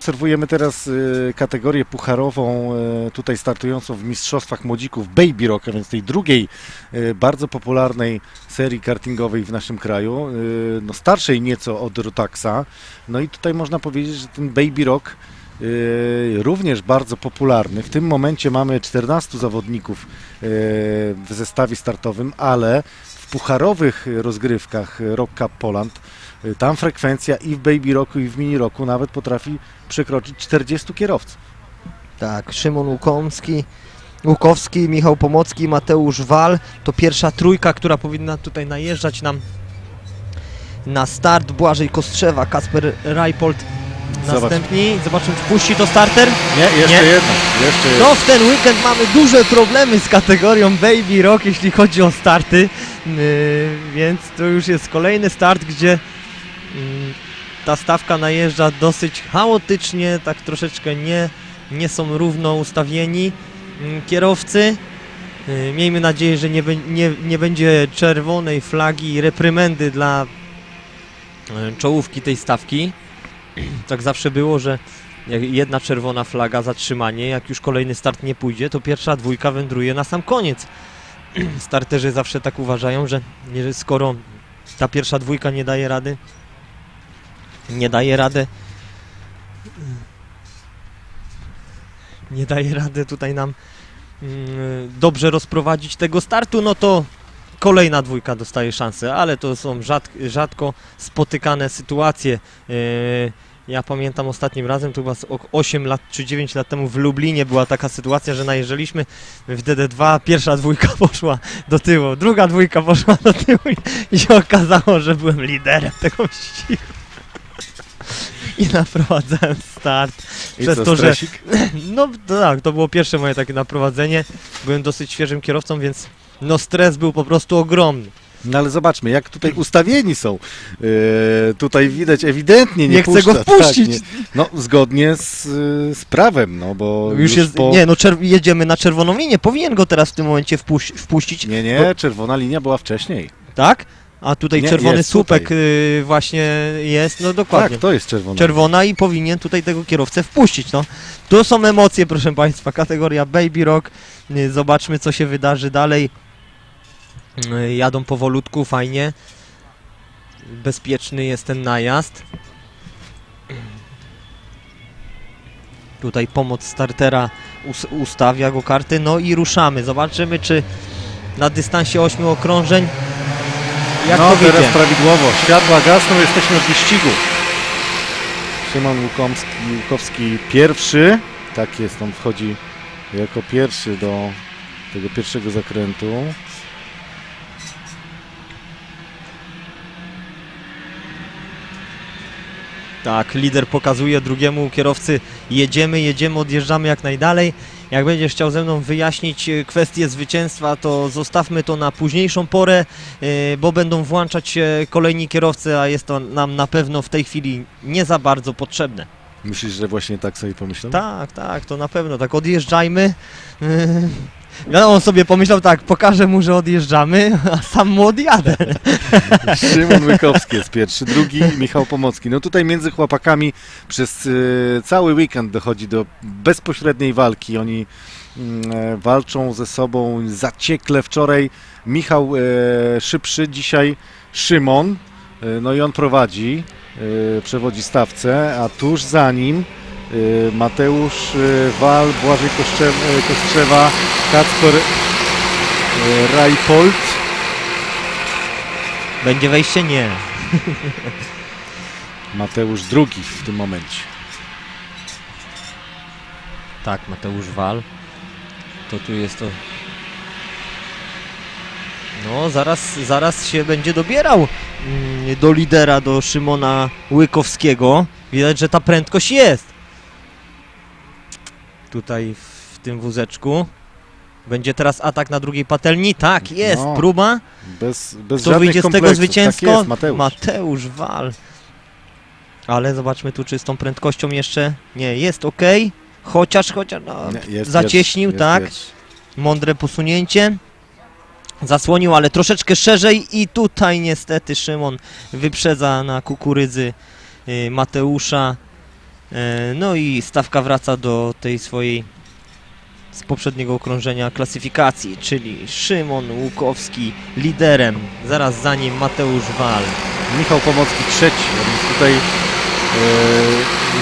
Obserwujemy teraz y, kategorię pucharową, y, tutaj startującą w Mistrzostwach Młodzików Baby Rock, a więc tej drugiej y, bardzo popularnej serii kartingowej w naszym kraju, no starszej nieco od Rotaxa. No i tutaj można powiedzieć, że ten Baby Rock również bardzo popularny. W tym momencie mamy 14 zawodników w zestawie startowym, ale w pucharowych rozgrywkach Rock Cup Poland tam frekwencja i w Baby Rocku i w Mini Rocku nawet potrafi przekroczyć 40 kierowców. Tak, Szymon Łukomski, Łukowski, Michał Pomocki, Mateusz Wal. To pierwsza trójka, która powinna tutaj najeżdżać nam na start. Błażej Kostrzewa, Kasper Zobacz. następni. Zobaczymy, czy puści to starter. Nie, jeszcze Nie. jedno. Jeszcze jedno. No w ten weekend mamy duże problemy z kategorią Baby Rock, jeśli chodzi o starty, yy, więc to już jest kolejny start, gdzie ta stawka najeżdża dosyć chaotycznie, tak troszeczkę nie, nie są równo ustawieni yy, kierowcy. Yy, Miejmy nadzieję, że nie, nie, nie będzie czerwonej flagi i reprymendy dla yy, czołówki tej stawki. Tak zawsze było, że jedna czerwona flaga, zatrzymanie, jak już kolejny start nie pójdzie, to pierwsza dwójka wędruje na sam koniec. Starterzy zawsze tak uważają, że skoro ta pierwsza dwójka nie daje rady, nie daje rady, nie daje rady tutaj nam mm, dobrze rozprowadzić tego startu, no to kolejna dwójka dostaje szansę, ale to są rzad, rzadko spotykane sytuacje. Yy, ja pamiętam ostatnim razem, to chyba z ok- 8 lat czy 9 lat temu w Lublinie była taka sytuacja, że najeżdżaliśmy w DD2, pierwsza dwójka poszła do tyłu, druga dwójka poszła do tyłu i się okazało, że byłem liderem tego wyścigu. I naprowadzałem start. I przez co, to, że- stresik? No to tak, to było pierwsze moje takie naprowadzenie. Byłem dosyć świeżym kierowcą, więc no stres był po prostu ogromny. No ale zobaczmy, jak tutaj ustawieni są. Yy, tutaj widać ewidentnie nie, Nie chcę go puszcza. wpuścić. Tak, nie. no zgodnie z, y, z prawem, no bo Już jest, po... nie no czer- jedziemy na czerwoną linię, powinien go teraz w tym momencie wpuś- wpuścić, Nie, nie, czerwona linia była wcześniej. tak? A tutaj Nie, czerwony jest słupek tutaj. y, właśnie jest, no dokładnie. Tak, to jest czerwona. Czerwona i powinien tutaj tego kierowcę wpuścić, no. To są emocje, proszę Państwa, kategoria Baby Rock. Y, Zobaczmy, co się wydarzy dalej. Y, Jadą powolutku, fajnie. Bezpieczny jest ten najazd. Tutaj pomoc startera us ustawia go karty, no i ruszamy. Zobaczymy, czy na dystansie 8 okrążeń jak no to teraz prawidłowo. Światła gasną, jesteśmy w wyścigu. Szymon Łukomski, Łukowski pierwszy. Tak jest, on wchodzi jako pierwszy do tego pierwszego zakrętu. Tak, lider pokazuje drugiemu kierowcy, jedziemy, jedziemy, odjeżdżamy jak najdalej. Jak będziesz chciał ze mną wyjaśnić e, kwestię zwycięstwa, to zostawmy to na późniejszą porę, e, bo będą włączać się kolejni kierowcy, a jest to nam na pewno w tej chwili nie za bardzo potrzebne. Myślisz, że właśnie tak sobie pomyślał? Tak, tak, to na pewno, tak odjeżdżajmy. No, on sobie pomyślał tak, pokażę mu, że odjeżdżamy, a sam mu odjadę. Szymon Łykowski jest pierwszy, drugi Michał Pomocki. No tutaj między chłopakami przez y, cały weekend dochodzi do bezpośredniej walki. Oni mm, e, walczą ze sobą zaciekle. Wczoraj Michał e, szybszy, dzisiaj Szymon. E, no i on prowadzi, przewodzi stawce, a tuż za nim Mateusz e, Wal, Błażej Kostrzewa, Kostrzewa Kacper Rajpold. Będzie wejście? Nie. Mateusz drugi w tym momencie. Tak, Mateusz Wal. To tu jest to. No, zaraz, zaraz się będzie dobierał mm, do lidera, do Szymona Łykowskiego. Widać, że ta prędkość jest. Tutaj w tym wózeczku. Będzie teraz atak na drugiej patelni. Tak, jest. No, Próba. Bez, bez Kto wyjdzie z tego kompleksów. zwycięsko? Tak jest, Mateusz. Mateusz Wal. Ale zobaczmy tu, czy z tą prędkością jeszcze. Nie, jest ok. Chociaż, chociaż. No, Nie, jest zacieśnił, pierwszy, tak. Jest mądre posunięcie. Zasłonił, ale troszeczkę szerzej i tutaj niestety Szymon wyprzedza na kukurydzy y, Mateusza. E, No i stawka wraca do tej swojej z poprzedniego okrążenia klasyfikacji, czyli Szymon Łukowski liderem, zaraz za nim Mateusz Wal. Michał Pomocki trzeci, a więc tutaj e,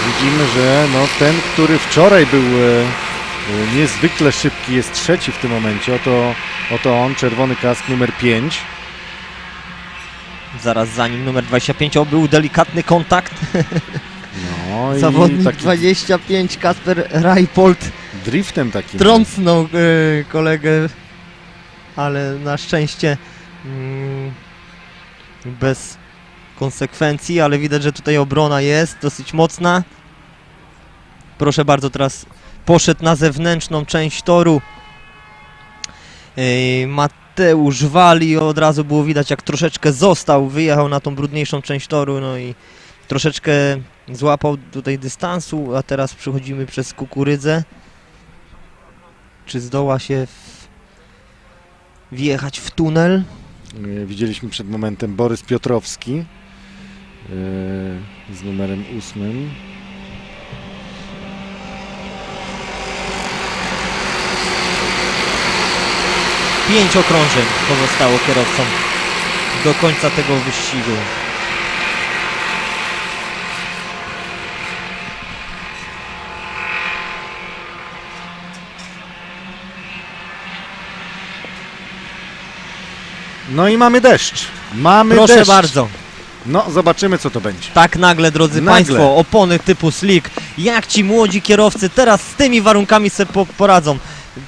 widzimy, że no, ten, który wczoraj był e, niezwykle szybki, jest trzeci w tym momencie. Oto, oto on, czerwony kask numer 5. Zaraz za nim numer 25, o był delikatny kontakt. No i Zawodnik taki 25, Kasper Reipold driftem takim. trącnął e, kolegę, ale na szczęście mm, bez konsekwencji, ale widać, że tutaj obrona jest dosyć mocna. Proszę bardzo, teraz poszedł na zewnętrzną część toru. Ej, Mateusz wali, od razu było widać jak troszeczkę został, wyjechał na tą brudniejszą część toru, no i troszeczkę złapał tutaj dystansu, a teraz przechodzimy przez kukurydzę. Czy zdoła się w... wjechać w tunel? E, Widzieliśmy przed momentem Borys Piotrowski e, z numerem ósmym. Pięć okrążeń pozostało kierowcom do końca tego wyścigu. No i mamy deszcz. Mamy Proszę deszcz. bardzo. No, zobaczymy co to będzie. Tak nagle, drodzy Nagle. Państwo, opony typu slick. Jak ci młodzi kierowcy teraz z tymi warunkami sobie po, poradzą?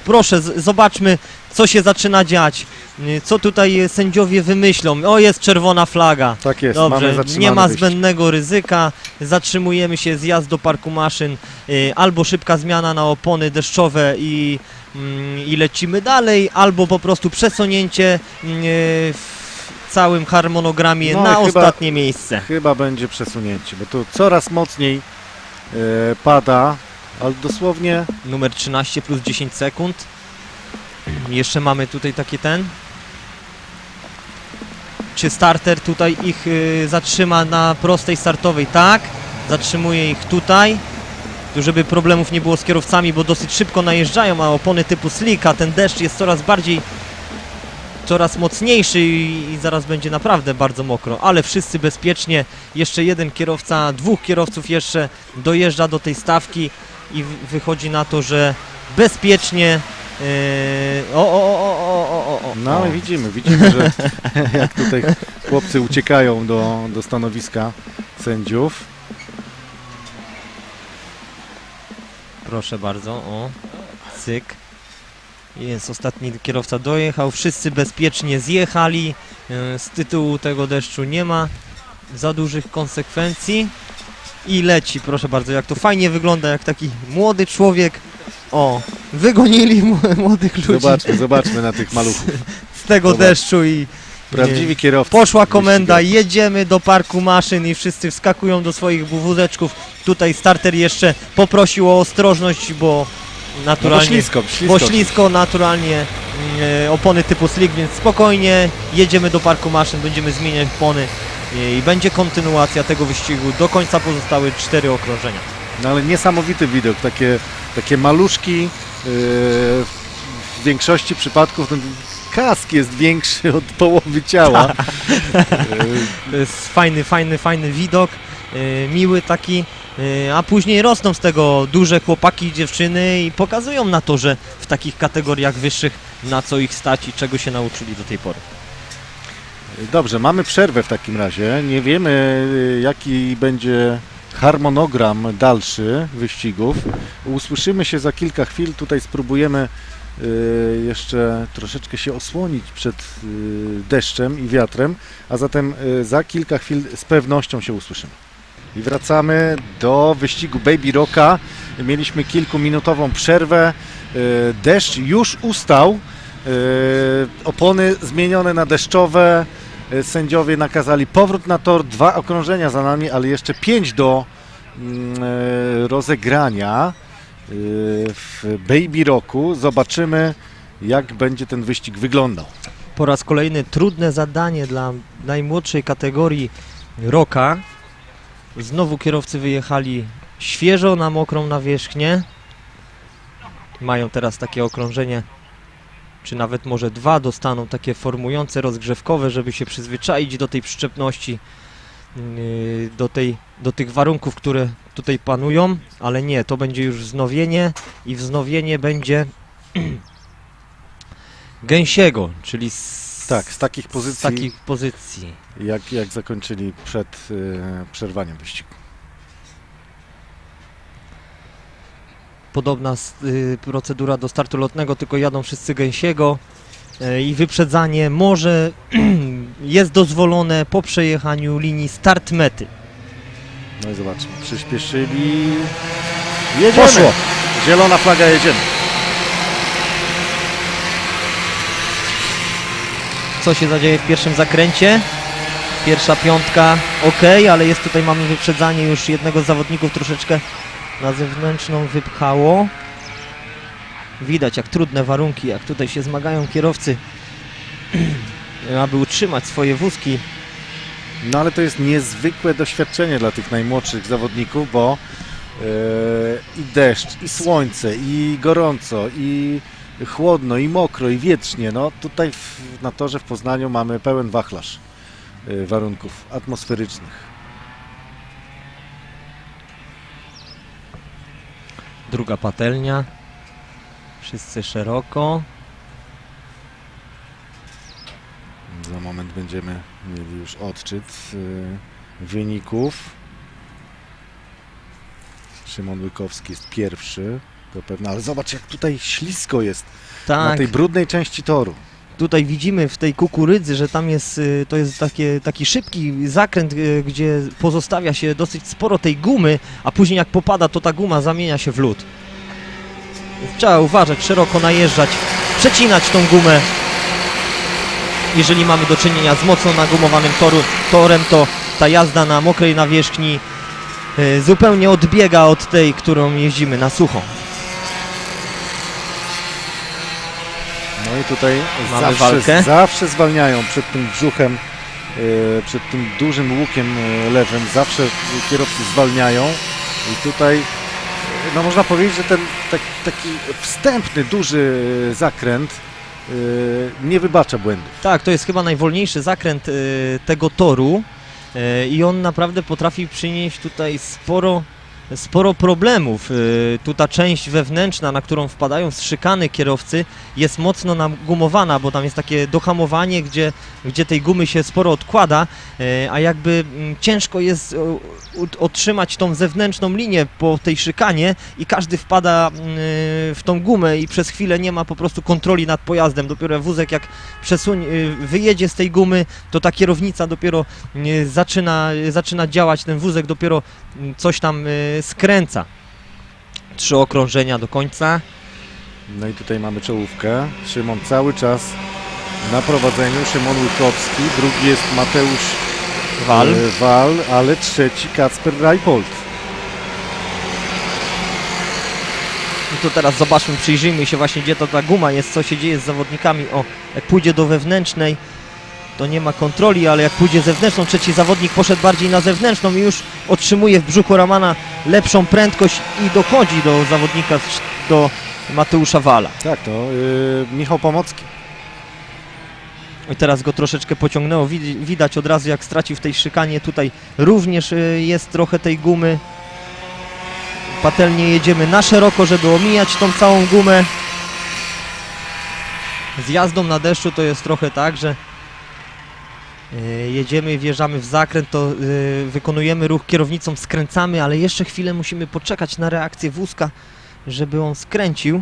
Proszę, z, zobaczmy, co się zaczyna dziać. Y, Co tutaj sędziowie wymyślą? O, jest czerwona flaga. Tak jest, mamy Dobrze, zatrzymany nie ma zbędnego ryzyka. Zatrzymujemy się zjazd do parku maszyn. y, Albo szybka zmiana na opony deszczowe i, mm, i lecimy dalej, albo po prostu przesunięcie y, w całym harmonogramie No, na chyba- ostatnie miejsce. Chyba będzie przesunięcie, bo tu coraz mocniej e, pada, ale dosłownie Numer 13 plus 10 sekund. Jeszcze mamy tutaj taki ten. Czy starter tutaj ich y, zatrzyma na prostej startowej? Tak. Zatrzymuje ich tutaj. Tu żeby problemów nie było z kierowcami, bo dosyć szybko najeżdżają, a opony typu slick, a ten deszcz jest coraz bardziej coraz mocniejszy i, zaraz będzie naprawdę bardzo mokro, ale wszyscy bezpiecznie. Jeszcze jeden kierowca, dwóch kierowców jeszcze dojeżdża do tej stawki i wychodzi na to, że bezpiecznie. Yy, o, o, o, o, o, o, o. No i widzimy, widzimy, że jak tutaj chłopcy uciekają do, do stanowiska sędziów. Proszę bardzo, o. Cyk. Jest ostatni kierowca dojechał, wszyscy bezpiecznie zjechali. Yy, Z tytułu tego deszczu nie ma za dużych konsekwencji. I leci, proszę bardzo, jak to fajnie wygląda, jak taki młody człowiek. O, wygonili mł- młodych ludzi Zobaczmy, zobaczmy na tych maluchów. z tego Zobacz. deszczu i Prawdziwi kierowcy. Poszła komenda, jedziemy do parku maszyn i wszyscy wskakują do swoich wózeczków. Tutaj starter jeszcze poprosił o ostrożność, bo No bo naturalnie, ślisko, ślisko. bo ślisko naturalnie mm, opony typu slick, więc spokojnie jedziemy do parku maszyn, będziemy zmieniać opony e, i będzie kontynuacja tego wyścigu. Do końca pozostały cztery okrążenia. No ale niesamowity widok, takie, takie maluszki. W większości przypadków ten kask jest większy od połowy ciała. To jest fajny, fajny, fajny widok, e, miły taki, e, a później rosną z tego duże chłopaki i dziewczyny i pokazują na to, że w takich kategoriach wyższych na co ich stać i czego się nauczyli do tej pory. Dobrze, mamy przerwę w takim razie. Nie wiemy, y, jaki będzie harmonogram dalszy wyścigów. Usłyszymy się za kilka chwil. Tutaj spróbujemy y, jeszcze troszeczkę się osłonić przed y, deszczem i wiatrem, a zatem y, za kilka chwil z pewnością się usłyszymy. I wracamy do wyścigu Baby Rocka. Mieliśmy kilkuminutową przerwę. Deszcz już ustał. Opony zmienione na deszczowe. Y, Sędziowie nakazali powrót na tor. Dwa okrążenia za nami, ale jeszcze pięć do mm, y, rozegrania y, w Baby Rocku. Zobaczymy, jak będzie ten wyścig wyglądał. Po raz kolejny trudne zadanie dla najmłodszej kategorii Roka. Znowu kierowcy wyjechali świeżo na mokrą nawierzchnię. Mają teraz takie okrążenie, czy nawet może dwa dostaną, takie formujące, rozgrzewkowe, żeby się przyzwyczaić do tej przyczepności, yy, do, tej, do tych warunków, które tutaj panują, ale nie, to będzie już wznowienie i wznowienie będzie gęsiego, czyli z, Tak, z takich z pozycji, takich pozycji. jak, jak zakończyli przed e, przerwaniem wyścigu. Podobna y, procedura do startu lotnego, tylko jadą wszyscy gęsiego y, i wyprzedzanie może jest dozwolone po przejechaniu linii start mety. No i zobaczmy, przyspieszyli. Jedziemy! Poszło. Zielona flaga, jedziemy. Co się zadzieje w pierwszym zakręcie? Pierwsza piątka, ok, ale jest tutaj mamy wyprzedzanie już jednego z zawodników troszeczkę na zewnętrzną wypchało. Widać jak trudne warunki, jak tutaj się zmagają kierowcy, aby utrzymać swoje wózki. No ale to jest niezwykłe doświadczenie dla tych najmłodszych zawodników, bo e, i deszcz, i słońce, i gorąco, i chłodno, i mokro, i wietrznie. No tutaj w, na torze w Poznaniu mamy pełen wachlarz e, warunków atmosferycznych. Druga patelnia. Wszyscy szeroko. Za moment będziemy mieli już odczyt e, wyników. Szymon Łykowski jest pierwszy, to pewne, ale zobacz jak tutaj ślisko jest na Tak, tej brudnej części toru. Tutaj widzimy w tej kukurydzy, że tam jest, y, to jest takie, taki szybki zakręt, y, gdzie pozostawia się dosyć sporo tej gumy, a później jak popada, to ta guma zamienia się w lód. Trzeba uważać, szeroko najeżdżać, przecinać tą gumę. Jeżeli mamy do czynienia z mocno nagumowanym toru, torem, to ta jazda na mokrej nawierzchni y, zupełnie odbiega od tej, którą jeździmy na sucho. I tutaj Mamy zawsze, walkę. zawsze zwalniają przed tym brzuchem, e, przed tym dużym łukiem e, lewym, zawsze kierowcy zwalniają i tutaj e, no można powiedzieć, że ten tak, taki wstępny, duży zakręt nie wybacza błędów. Tak, to jest chyba najwolniejszy zakręt tego toru i on naprawdę potrafi przynieść tutaj sporo, sporo problemów. Y, tu ta część wewnętrzna, na którą wpadają z szykany kierowcy, jest mocno nagumowana, bo tam jest takie dohamowanie, gdzie, gdzie tej gumy się sporo odkłada, y, a jakby mm, ciężko jest ut- otrzymać tą zewnętrzną linię po tej szykanie i każdy wpada y, w tą gumę i przez chwilę nie ma po prostu kontroli nad pojazdem. Dopiero wózek jak przesunie, y, wyjedzie z tej gumy, to ta kierownica dopiero y, zaczyna, zaczyna działać, ten wózek dopiero y, coś tam y, skręca. Trzy okrążenia do końca. No i tutaj mamy czołówkę. Szymon cały czas na prowadzeniu. Szymon Łykowski, drugi jest Mateusz Wal. e, Wal ale trzeci Kacper Reipold. I tu teraz zobaczmy, przyjrzyjmy się właśnie gdzie to ta guma jest, co się dzieje z zawodnikami. O, jak pójdzie do wewnętrznej, to nie ma kontroli, ale jak pójdzie zewnętrzną, trzeci zawodnik poszedł bardziej na zewnętrzną i już otrzymuje w brzuchu Ramana lepszą prędkość i dochodzi do zawodnika, do Mateusza Wala. Tak, to y, Michał Pomocki. I teraz go troszeczkę pociągnęło, Wid- widać od razu jak stracił w tej szykanie, tutaj również y, jest trochę tej gumy. Patelnie jedziemy na szeroko, żeby omijać tą całą gumę. Z jazdą na deszczu to jest trochę tak, że jedziemy i wjeżdżamy w zakręt, to y, wykonujemy ruch kierownicą, skręcamy, ale jeszcze chwilę musimy poczekać na reakcję wózka, żeby on skręcił.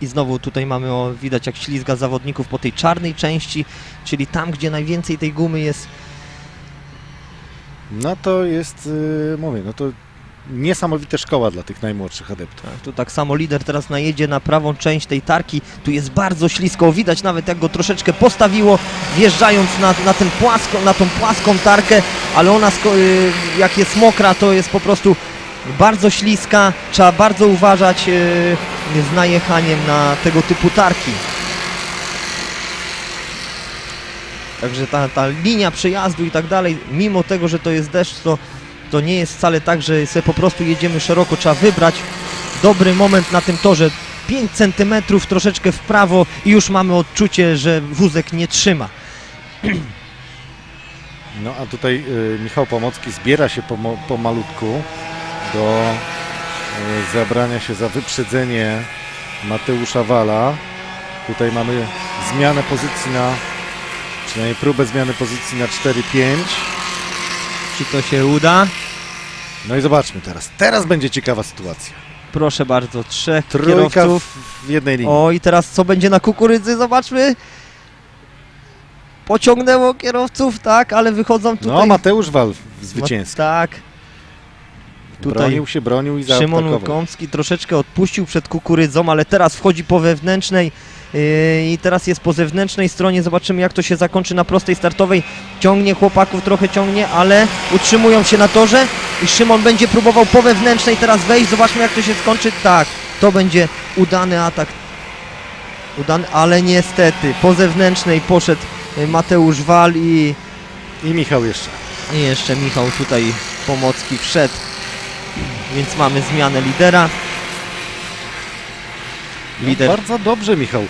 I znowu tutaj mamy, o, widać jak ślizga zawodników po tej czarnej części, czyli tam, gdzie najwięcej tej gumy jest. No to jest, y, mówię, no to niesamowite szkoła dla tych najmłodszych adeptów. Tak, tu tak samo lider teraz najedzie na prawą część tej tarki. Tu jest bardzo ślisko, widać nawet jak go troszeczkę postawiło, wjeżdżając na, na, ten płasko, na tą płaską tarkę, ale ona y, jak jest mokra, to jest po prostu bardzo śliska. Trzeba bardzo uważać y, z najechaniem na tego typu tarki. Także ta, ta linia przejazdu i tak dalej, mimo tego, że to jest deszcz, to To nie jest wcale tak, że sobie po prostu jedziemy szeroko, trzeba wybrać dobry moment na tym torze. 5 cm troszeczkę w prawo i już mamy odczucie, że wózek nie trzyma. No a tutaj y, Michał Pomocki zbiera się pomo- pomalutku do y, zabrania się za wyprzedzenie Mateusza Wala. Tutaj mamy zmianę pozycji na, przynajmniej próbę zmiany pozycji na 4-5. Czy to się uda? No i zobaczmy teraz. Teraz będzie ciekawa sytuacja. Proszę bardzo, trzech Trójka kierowców. w, jednej linii. O i teraz co będzie na kukurydzy? Zobaczmy. Pociągnęło kierowców, tak, ale wychodzą tutaj. No Mateusz Wal zwycięski. No, tak. tutaj Bronił się, bronił i Szymon zaatakował. Łukomski troszeczkę odpuścił przed kukurydzą, ale teraz wchodzi po wewnętrznej i teraz jest po zewnętrznej stronie. Zobaczymy jak to się zakończy na prostej startowej. Ciągnie chłopaków, trochę ciągnie, ale utrzymują się na torze i Szymon będzie próbował po wewnętrznej teraz wejść. Zobaczmy jak to się skończy. Tak, to będzie udany atak. Udany, ale niestety po zewnętrznej poszedł yy, Mateusz Wal i I Michał jeszcze. i jeszcze Michał tutaj Pomocki wszedł. Więc mamy zmianę lidera. Lider. No, bardzo dobrze Michał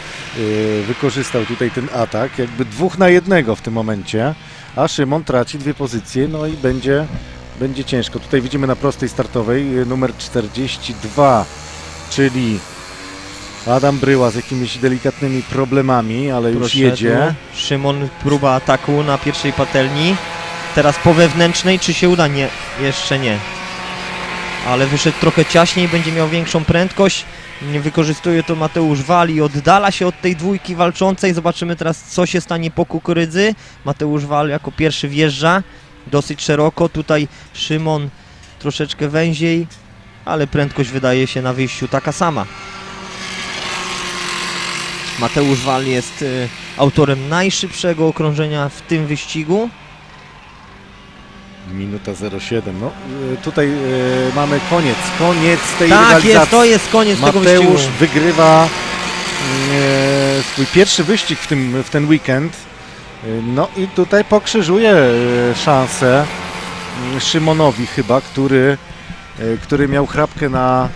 wykorzystał tutaj ten atak, jakby dwóch na jednego w tym momencie, a Szymon traci dwie pozycje, no i będzie, będzie ciężko. Tutaj widzimy na prostej startowej y, numer 42, czyli Adam Bryła z jakimiś delikatnymi problemami, ale już Proszę jedzie. tu. Szymon próba ataku na pierwszej patelni. Teraz po wewnętrznej, czy się uda? Nie, jeszcze nie. Ale wyszedł trochę ciaśniej, będzie miał większą prędkość. Wykorzystuje to Mateusz Wal i oddala się od tej dwójki walczącej. Zobaczymy teraz, co się stanie po kukurydzy. Mateusz Wal jako pierwszy wjeżdża dosyć szeroko. Tutaj Szymon troszeczkę węziej, ale prędkość wydaje się na wyjściu taka sama. Mateusz Wal jest y, autorem najszybszego okrążenia w tym wyścigu. Minuta 07. No, y, tutaj y, mamy koniec, koniec tej Tak rywalizacji. jest, to jest koniec tego wyścigu. Mateusz wygrywa e, swój pierwszy wyścig w, tym, w ten weekend. No i tutaj pokrzyżuje szansę Szymonowi chyba, który, który miał chrapkę na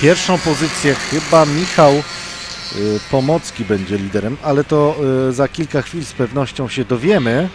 pierwszą pozycję. Chyba Michał Pomocki będzie liderem, ale to za kilka chwil z pewnością się dowiemy.